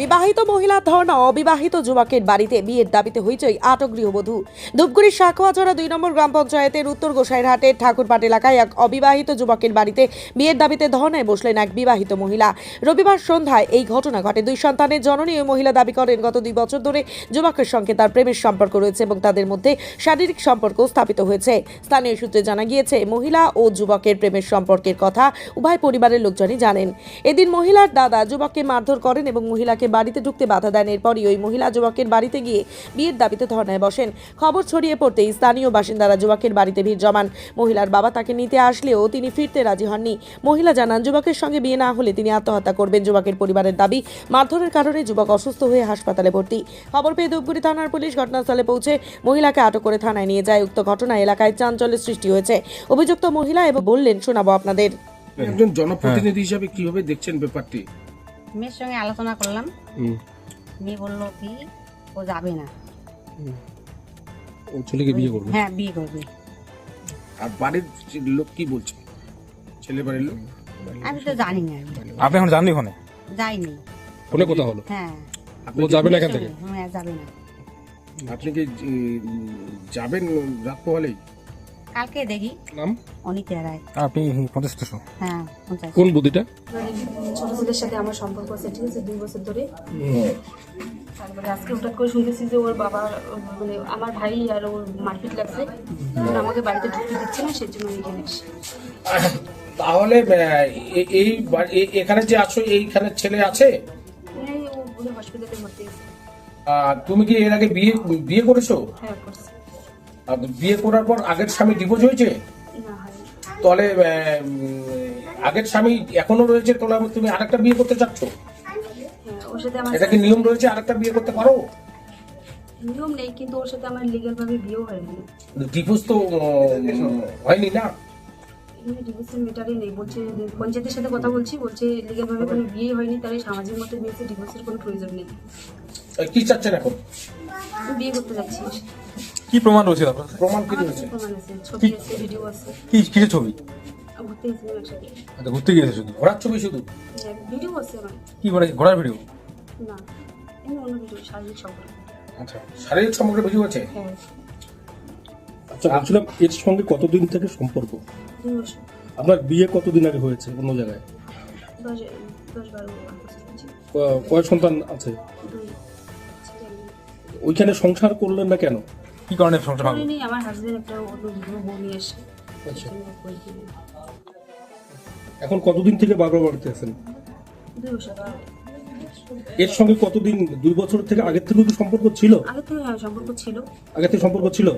বিবাহিত মহিলার ধর্ণা অবিবাহিত যুবকের বাড়িতে বিয়ের দাবিতে হইচই আটক গৃহবধূ। ধূপগুড়ির সাখোয়াচড়া দুই নম্বর গ্রাম পঞ্চায়েতের উত্তর গোসাইরহাটের ঠাকুরপাট এলাকায় এক অবিবাহিত যুবকের বাড়িতে বিয়ের দাবিতে ধর্ণায় বসলেন এক বিবাহিত মহিলা। রবিবার সন্ধ্যায় এই ঘটনা ঘটে। দুই সন্তানের জননী ওই মহিলা দাবি করেন, গত দুই বছর ধরে যুবকের সঙ্গে তার প্রেমের সম্পর্ক রয়েছে এবং তাদের মধ্যে শারীরিক সম্পর্ক স্থাপিত হয়েছে। স্থানীয় সূত্রে জানা গিয়েছে, মহিলা ও যুবকের প্রেমের সম্পর্কের কথা উভয় পরিবারের লোকজনই জানেন। এদিন মহিলার দাদা যুবককে মারধর করেন এবং মহিলাকে বাড়িতে ঢুকতে বাধা দেন। এরপরই ওই মহিলা যুবকের বাড়িতে গিয়ে বিয়ের দাবিতে ধর্নায় বসেন। খবর ছড়িয়ে পড়তেই স্থানীয় বাসিন্দারা যুবকের বাড়িতে ভিড় জমান। মহিলার বাবা তাকে নিতে আসলেও তিনি ফিরতে রাজি হননি। মহিলা জানান যুবকের সঙ্গে বিয়ে না হলে তিনি আত্মহত্যা করবেন। যুবকের পরিবারের দাবি মারধরের কারণে যুবক অসুস্থ হয়ে হাসপাতালে ভর্তি। খবর পেয়ে ধূপগুড়ি থানার পুলিশ ঘটনাস্থলে পৌঁছে মহিলাকে আটক করে থানায় নিয়ে যায়। উক্ত ঘটনা এলাকায় চাঞ্চল্যের সৃষ্টি হয়েছে। অভিযুক্ত মহিলা এবং বললেন শোনাবো আপনাদের। একজন জনপ্রতিনিধি হিসাবে কীভাবে দেখছেন ব্যাপারটি? মেয়ের সঙ্গে আলোচনা করলাম। মেয়ে বলল কি? ও যাবে না। ও ছেলেকে বিয়ে করবে? হ্যাঁ বিয়ে করবে। আর বাড়ির লোক কি বলছে? ছেলে বাড়ির লোক? আমি তো জানি না। আপনি এখন জাননি ওখানে? যাইনি। ফোনে কথা হলো? হ্যাঁ। আপনি ও যাবে না এখান থেকে? হ্যাঁ যাবে না। আপনি কি যাবেন রাত পোহালেই? কালকে দেখি। নাম? অনিতা রায়। আপনি পঞ্চাশ হ্যাঁ পঞ্চায়েত কোন বুদ্ধিটা? ছোট ছেলের সাথে আমার সম্পর্ক আছে ঠিক আছে দুই বছর ধরে। তারপরে আজকে হঠাৎ করে শুনতেছি যে ওর বাবা মানে আমার ভাই আর ওর মারপিট লাগছে। আমাকে বাড়িতে ঢুকতে দিচ্ছে না সেই জন্য আমি এখানে এসেছি। তাহলে এই এখানে যে আছো এইখানে ছেলে আছে? তুমি কি এর আগে বিয়ে বিয়ে করেছ? হ্যাঁ বিয়ে করার পর আগের স্বামী ডিভোর্স হয়েছে? তাহলে আগের স্বামী এখনও রয়েছে? তাহলে তুমি আরেকটা বিয়ে করতে চাচ্ছ? হ্যাঁ ওর সাথে আমার এটা কি নিয়ম রয়েছে আরেকটা বিয়ে করতে পারো? নিয়ম নেই কিন্তু ওর সাথে আমার লিগ্যাল ভাবে বিয়েও হয়নি। ডিভোর্স তো হয়নি না? এখানে ডিভোর্সের মেটারই নেই। বলছে পঞ্চায়েতের সাথে কথা বলছি বলছে লিগ্যাল ভাবে কোনো বিয়ে হয়নি তাহলে সামাজিক মতে বিয়েতে ডিভোর্সের কোনো প্রয়োজন নেই। কি চাচ্ছেন এখন? বিয়ে করতে যাচ্ছি। কি প্রমাণ রয়েছে আপনার কাছে? প্রমাণ কি রয়েছে? কাছে প্রমাণ আছে ছবি আছে ভিডিও আছে। কি কিসের ছবি? ঘুরতে আচ্ছা ঘুরতে গিয়েছে শুধু ঘোরার ছবি শুধু? ভিডিও আছে আমার। কি ঘোরা ঘোড়ার ভিডিও না এমনি অন্য ভিডিও শারীরিক সম্পর্ক। আচ্ছা শারীরিক সম্পর্কে ভিডিও আছে? হ্যাঁ। আচ্ছা বলছিলাম এর সঙ্গে কতদিন থেকে সম্পর্ক? দুই বছর। আপনার বিয়ে কতদিন আগে হয়েছে অন্য জায়গায়? দশ দশ বারো বছর ক- কয় সন্তান আছে? দুই ছেলে মেয়ে। ওইখানে সংসার করলেন না কেন? কি কারণে সংসার ভাঙলো? করিনি, আমার হাজবেন্ড একটা অন্য ভিডিও বউ নিয়ে এসে আচ্ছা। এখন কতদিন থেকে বাবার বাড়িতে আছেন? দুই বছর এর সঙ্গে কতদিন দুই বছর থেকে আগের থেকে কি সম্পর্ক ছিল? আগে থেকে হ্যাঁ, সম্পর্ক ছিল। আগে থেকে সম্পর্ক ছিল?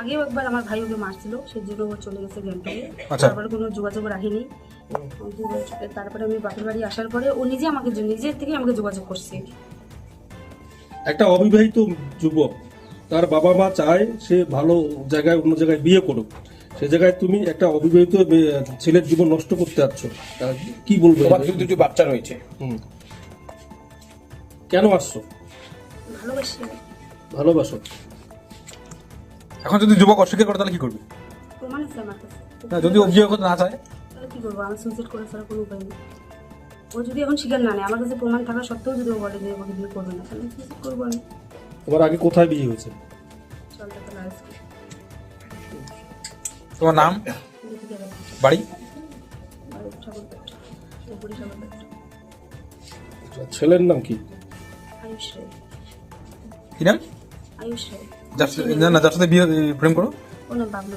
আগেও একবার আমার ভাই ওকে মারছিল সেই জন্য ও চলে গেছে গ্যাংটকে। আচ্ছা। তারপরে কোনো যোগাযোগ রাখিনি। তারপরে আমি বাপের বাড়ি আসার পরে ও নিজে আমাকে নিজের থেকে আমাকে যোগাযোগ করছে। একটা অবিবাহিত যুবক তার বাবা মা চায় সে ভালো জায়গায় অন্য জায়গায় বিয়ে করুক। সে জায়গায় তুমি একটা অবিবাহিত ছেলের জীবন নষ্ট করতে যাচ্ছ। তা কি বলব? দুটি বাচ্চা রয়েছে। কেন আসছো? ভালোবাসো এখন যদি যুবক অস্বীকার করে তাহলে কি করবে? যদি করতে না চায়? কি করব? আমার সুইসাইড কোনো উপায় নেই। ও যদি এখন স্বীকার না নেয় আমার কাছে প্রমাণ থাকা সত্ত্বেও যদি ও বলে যে আমাকে বিয়ে করবে না তাহলে করব আমি? তোমার আগে কোথায় বিয়ে হয়েছে? চলতে তাহলে আজকে তোমার নাম? বাড়ি? ঠাকুরপেট ছেলের নাম কি? আয়ুষ কি নাম? আয়ুষ রে যার সাথে- না না যার সাথে বিয়ে প্রেম করো। ও নাম বাবলু